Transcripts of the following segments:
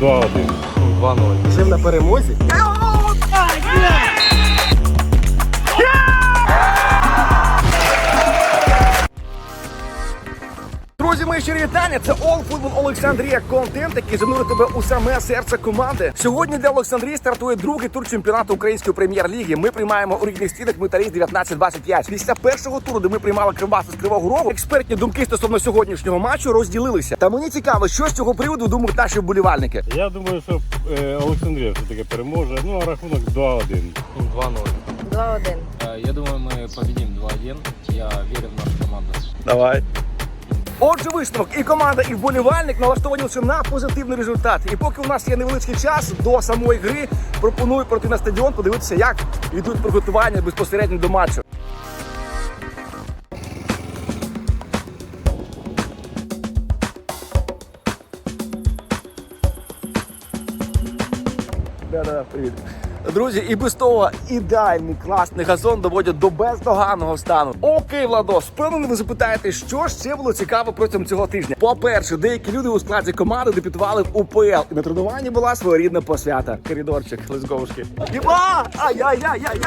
2-1. 2-0. Жив на перемозі. Щирі вітання. Це All Football Олександрія контент, який зануре тебе у саме серце команди. Сьогодні для Олександрії стартує другий тур чемпіонату української прем'єр-ліги. Ми приймаємо у рідних стінах металіст 19-25. Після першого туру, де ми приймали Кривбас з Кривого Рогу, експертні думки стосовно сьогоднішнього матчу розділилися. Та мені цікаво, що з цього приводу думають наші вболівальники. Я думаю, що е, Олександрія все-таки переможе. Ну, а рахунок 2-1. 2-0. 2-1. Э, Я думаю, мы победим 2-1. Я верю в нашу команду. Давай. Отже, висновок і команда, і вболівальник налаштовані лише на позитивний результат. І поки у нас є невеличкий час до самої гри, пропоную пройти на стадіон, подивитися, як йдуть приготування безпосередньо до матчу. Да-да, привіт. Друзі, і без того ідеальний класний газон доводять до бездоганного стану. Окей, Владос, впевнений, ви запитаєте, що ще було цікаво протягом цього тижня. По-перше, деякі люди у складі команди дебютували в УПЛ, і на тренуванні була своєрідна посвята. Коридорчик, лезговушки. Єба! Ай-яй-яй-яй!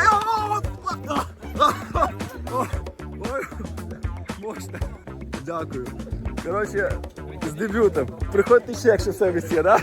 Можна. Дякую. Коротше, з дебютом. Приходьте ще, якщо все вісє, да?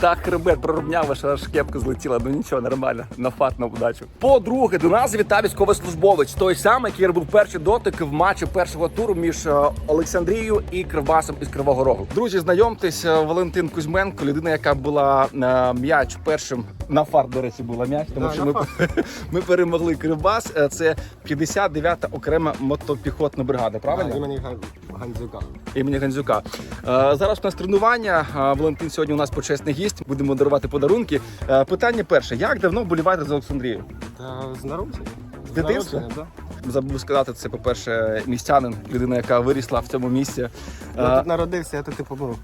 Так, хребет прорубняв, ваша аж кепка злетіла. Ну нічого, нормально. На фат на удачу. По-друге, до нас завітав військовослужбовець. Той самий, який робив перші дотики в матчі першого туру між е, Олександрією і Кривбасом із Кривого Рогу. Друзі, знайомтесь, е, Валентин Кузьменко, людина, яка була е, м'яч першим на фарт, до речі, була м'яч, тому Да, що ми, ми перемогли Кривбас. Це 59-та окрема мотопіхотна бригада. Правильно? Імені Ган- Гандзюка. Імені Гандзюка. Е, Зараз у нас тренування. Валентин сьогодні у нас почесний гість. Будемо дарувати подарунки. Е, Питання перше: як давно вболіваєте за Олександрію? Та з народження. З дитинства? да. Забув сказати, це, по-перше, містянин, людина, яка вирісла в цьому місці. Я Е, тут народився, я тут і помру.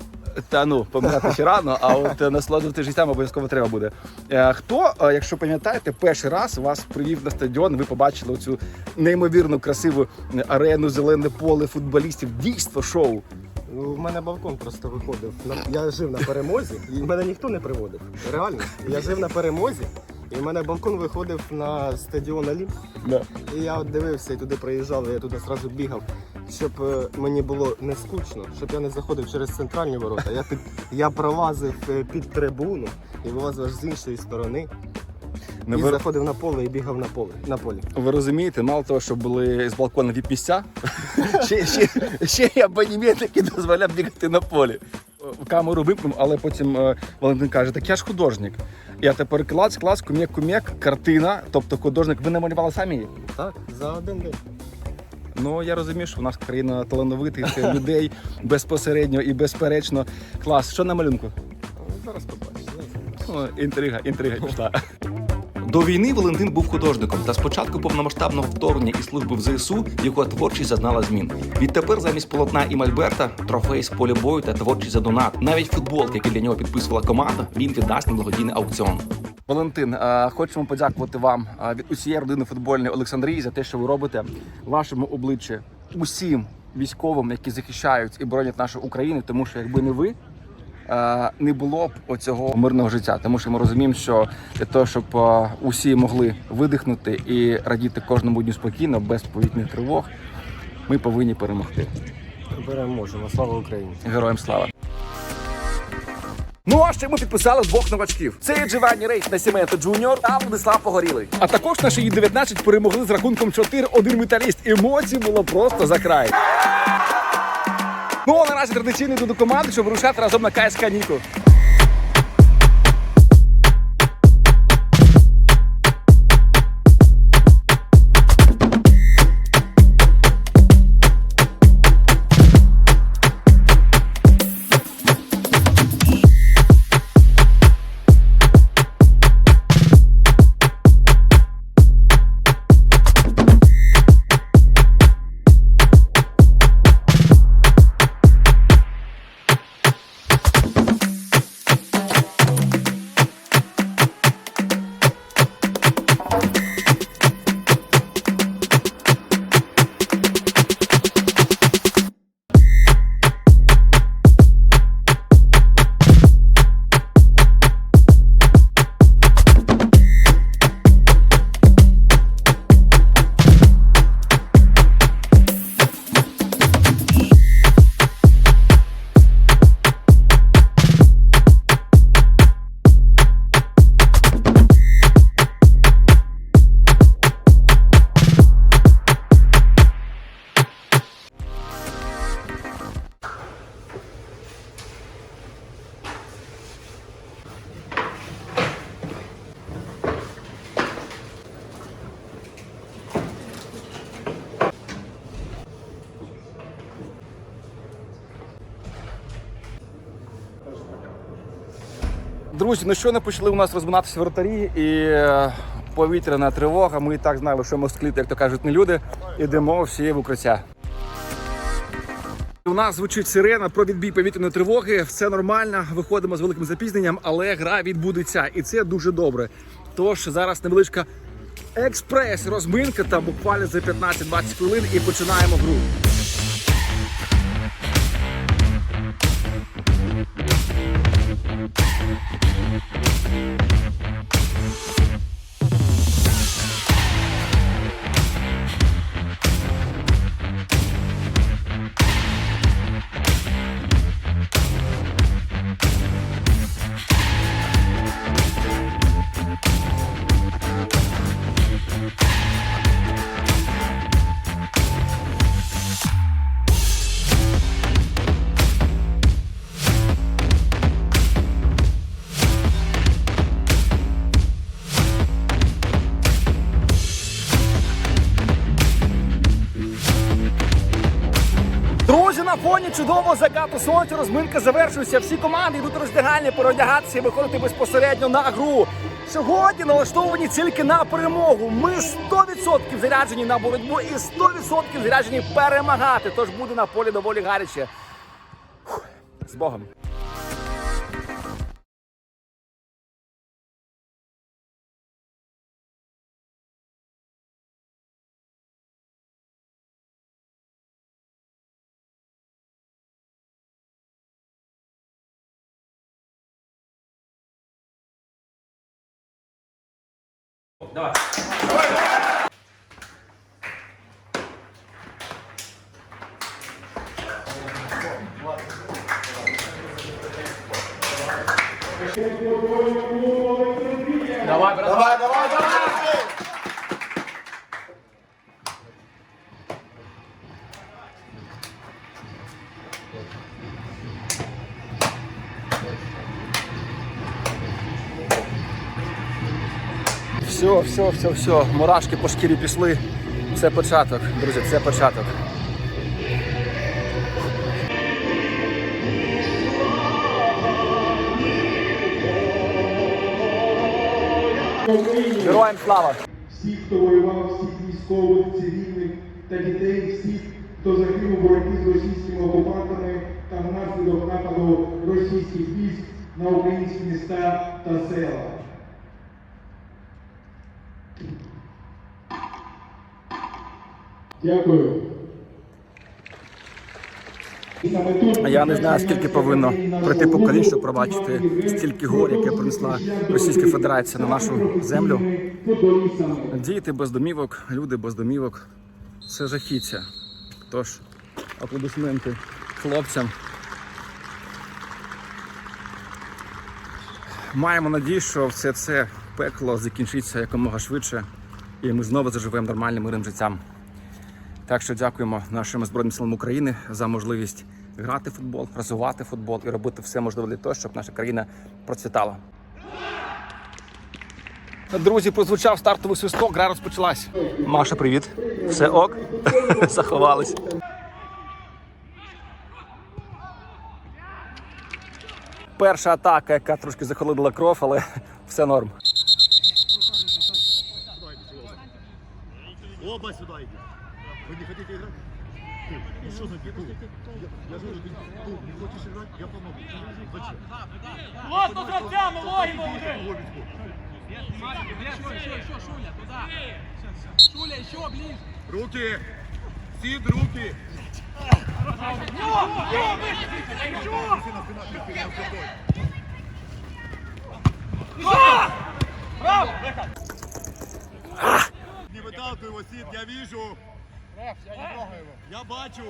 Та ну, помирати ще рано, а от е, насолоджувати життям обов'язково треба буде. Е, Хто, е, якщо пам'ятаєте, перший раз вас привів на стадіон, ви побачили цю неймовірно красиву арену, зелене поле футболістів, дійство шоу. Ну, в мене балкон просто виходив. Я жив на перемозі, і мене ніхто не приводив. Реально. Я жив на перемозі, і в мене балкон виходив на стадіон Олімп. Да. І я от дивився і туди приїжджав, і я туди одразу бігав, щоб е, мені було не скучно, щоб я не заходив через центральні ворота. Я під я пролазив е, під трибуну і вилазив аж з іншої сторони. Ну, і ви, заходив на поле і бігав на поле на полі. ви розумієте, мало того, що були з балкона віп місця, ще, ще, ще є абонемент, який дозволяв бігати на полі. Камеру вимкнув, але потім е, Валентин каже: так я ж художник. Я тепер клац, клац, кумєк, кумєк, картина. Тобто художник, ви намалювали самі її? Так, за один день. Ну я розумію, що у нас країна талановитих людей безпосередньо і безперечно. Клас. Що на малюнку? Зараз побачиш. Ну, інтрига, інтрига пішла. До війни Валентин був художником, та спочатку повномасштабного вторгнення і служби в ЗСУ його творчість зазнала змін. Відтепер замість полотна і мольберта, трофей з поля бою та творчість за донат. Навіть футболки, які для нього підписувала команда, він віддасть на благодійний аукціон. Валентин, е, хочемо подякувати вам е, від усієї родини футбольної Олександрії за те, що ви робите вашому обличчі усім військовим, які захищають і боронять нашу Україну, тому що якби не ви. е, Не було б оцього мирного життя, тому що ми розуміємо, що для того, щоб усі могли видихнути і радіти кожному дню спокійно, без повітряних тривог, ми повинні перемогти. Переможемо. Слава Україні! Героям слава! Ну а ще ми підписали двох новачків. Це Джованні Рейс на Сіменто Джуніор та Владислав Погорілий. А також наші її 19 перемогли з рахунком 4-1 металіст. Емоцій було просто за край. Ну а наразі традиційний до команди, щоб вирушати разом на КСК Ніку. Друзі, ну що не почали у нас розминатися вратарі і е, повітряна тривога. Ми і так знали, що москалі, як то кажуть, не люди. Ідемо всі в укриття. У нас звучить сирена про відбій повітряної тривоги. Все нормально, виходимо з великим запізненням, але гра відбудеться, і це дуже добре. Тож зараз невеличка експрес-розминка там буквально за 15-20 хвилин і починаємо гру. Фоні чудово закату сонця розминка завершується. Всі команди йдуть роздягальні переодягатися і виходити безпосередньо на гру. Сьогодні налаштовані тільки на перемогу. Ми 100% заряджені на боротьбу і 100% заряджені перемагати. Тож буде на полі доволі гаряче. Фух, З Богом. だい。Все, все, все, все. Мурашки по шкірі пішли. Це початок, друзі, це початок. Героям слава! всіх, хто воював, всіх військових, цивільних та дітей, всіх, хто загинув у боротьбі з російськими окупантами та внаслідок нападу російських військ на українські міста та села. Дякую. Я не знаю, скільки повинно пройти поколінь, щоб пробачити стільки гор, яке принесла Російська Федерація на нашу землю. Діти без домівок, люди без домівок. Це жахіття. Тож, аплодисменти хлопцям. Маємо надію, що все це пекло закінчиться якомога швидше, і ми знову заживемо нормальним мирним життям. Так що дякуємо нашим збройним силам України за можливість грати в футбол, розвивати футбол і робити все можливе для того, щоб наша країна процвітала. Друзі, прозвучав стартовий свисток, гра розпочалась. Маша, привіт. Все ок? Заховались. Перша атака, яка трошки захолодила кров, але все норм. Оба сюда идите. Вы не хотите играть? Ты, ну что за титул? Я, я же говорю, ты ну, не хочешь играть, я помогу. Зачем? Плотно гравцями, логіно вже! Ловить гол. Шуля, еще ближе! Руки! Сид, руки! Ты выталкивай его, Сид, я вижу. Я бачу.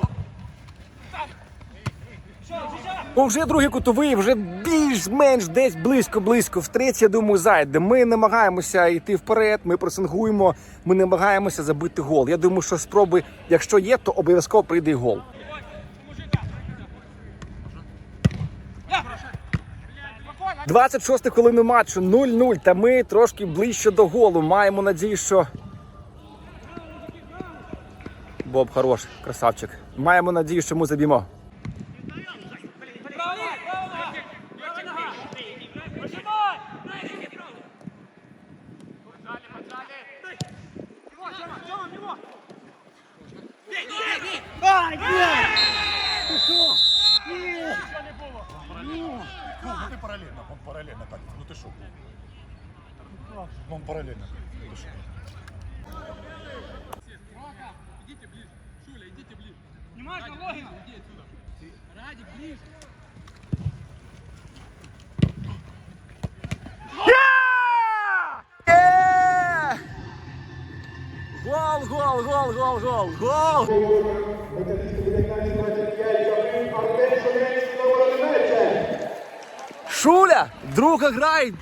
Ну, вже другий кутовий, вже більш-менш десь близько-близько. Втретє, я думаю, зайде. Ми намагаємося йти вперед, ми пресингуємо, ми намагаємося забити гол. Я думаю, що спроби, якщо є, то обов'язково прийде і гол. Двадцять шоста хвилина матчу 0-0. Та ми трошки ближче до голу. Маємо надію, що. Боб хорош, красавчик. Маємо надію, що ми заб'ємо. параллельно, он параллельно так. Ну ты шо? Ну он параллельно. Ты шо? идите ближе. Шуля, идите ближе. Снимай, Радик, ближе, иди отсюда. Радик, ближе. Гол, гол, гол, гол, гол, гол! Шуля, друг играет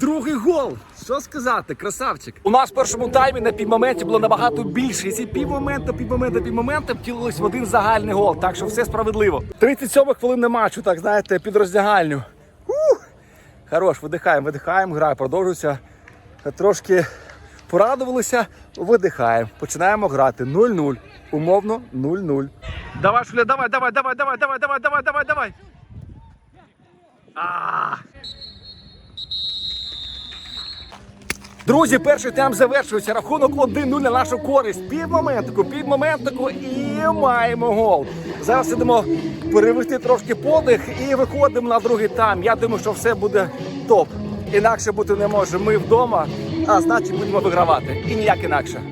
другий гол. Що сказати, красавчик. У нас в першому таймі на півмоменті було набагато більше. І ці півмомента, півмомента, півмомента втілились в один загальний гол. Так що все справедливо. 37 хвилин на матчу, так знаєте, під роздягальню. Ух! Хорош, видихаємо, видихаємо, гра продовжується. Трошки порадувалися, видихаємо. Починаємо грати 0-0. Умовно 0-0. Давай, Шуля, давай, давай, давай, давай, давай, давай, давай, давай, давай. А! Друзі, перший тайм завершується. Рахунок 1-0 на нашу користь. Під моментику, під моментику і маємо гол. Зараз ідемо перевести трошки подих і виходимо на другий тайм. Я думаю, що все буде топ. Інакше бути не може. Ми вдома, а значить будемо вигравати. І ніяк інакше.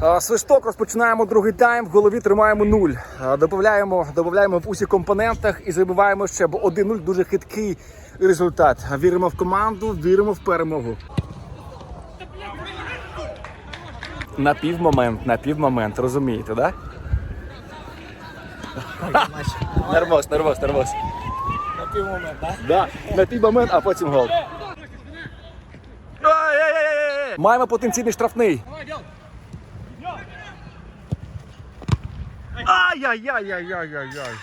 Свисток розпочинаємо другий тайм. В голові тримаємо нуль. Додаємо, додаємо в усіх компонентах і забиваємо ще, бо 1-0 дуже хиткий результат. Віримо в команду, віримо в перемогу. На півмомент, на півмомент, розумієте, так? Да? Нервоз, нервоз, нервоз. На півмомент, так? Да, на півмомент, а потім гол. Маємо потенційний штрафний. Давай, дел! Ай-яй-яй-яй-яй-яй-яй.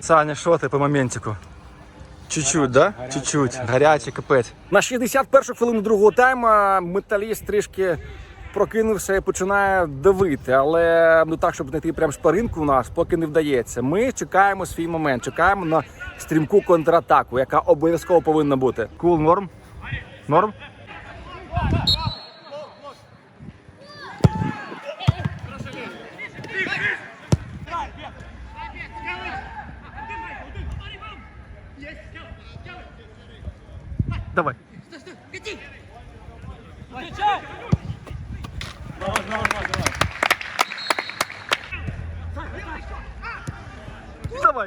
Саня, що ти по моментику? Чуть-чуть, да? Чуть-чуть. Гарячий капець. На 61 хвилину другого тайма металіст трішки прокинувся і починає давити. Але ну так, щоб знайти прям шпаринку у нас, поки не вдається. Ми чекаємо свій момент, чекаємо на стрімку контратаку, яка обов'язково повинна бути. Кул, норм? Норм?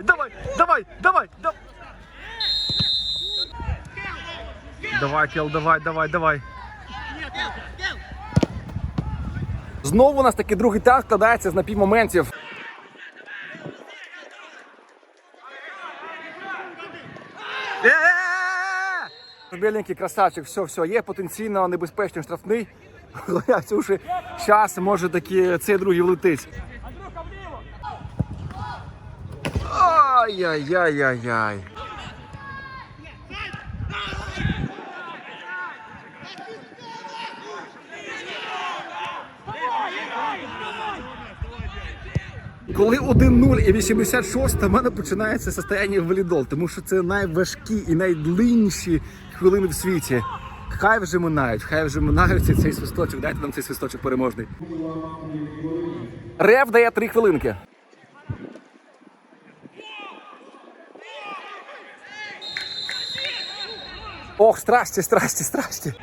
Давай, давай, давай, давай, давай. Давай, Кел, давай, давай, давай. Знову у нас такий другий тайм складається з напівмоментів. Е-е-е! Біленький красавчик, все, все, є потенційно небезпечний штрафний. Час може таки цей другий влетить. Ай-яй-яй-яй-яй. Коли 1-0 і 86, в мене починається состояння валідол, тому що це найважкі і найдлинніші хвилини в світі. Хай вже минають, хай вже минають цей свисточок. Дайте нам цей свисточок переможний. Рев дає три хвилинки. Ох, страсті, страсті, страсті.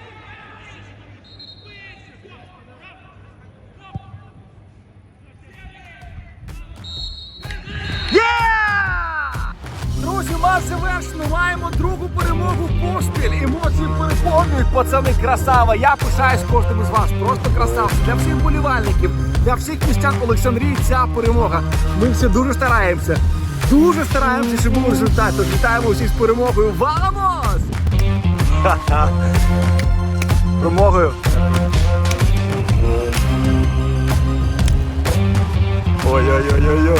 Друзі, матч завершено. Маємо другу перемогу поспіль. Емоції переповнюють, пацани, красава. Я пишаюсь кожним із вас. Просто красава. Для всіх болівальників, для всіх містян Олександрії ця перемога. Ми всі дуже стараємося. Дуже стараємося, щоб був результат. Вітаємо усіх з перемогою. Вамос! Промогою. Ой-ой-ой-ой-ой.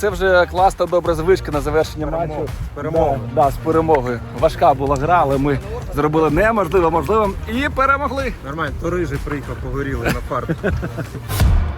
Це вже класна добра звичка на завершення матчу. З перемогою. Да, да, з перемогою. Важка була гра, але ми зробили неможливо можливим і перемогли. Нормально, то рижий приїхав, погоріли на фарт.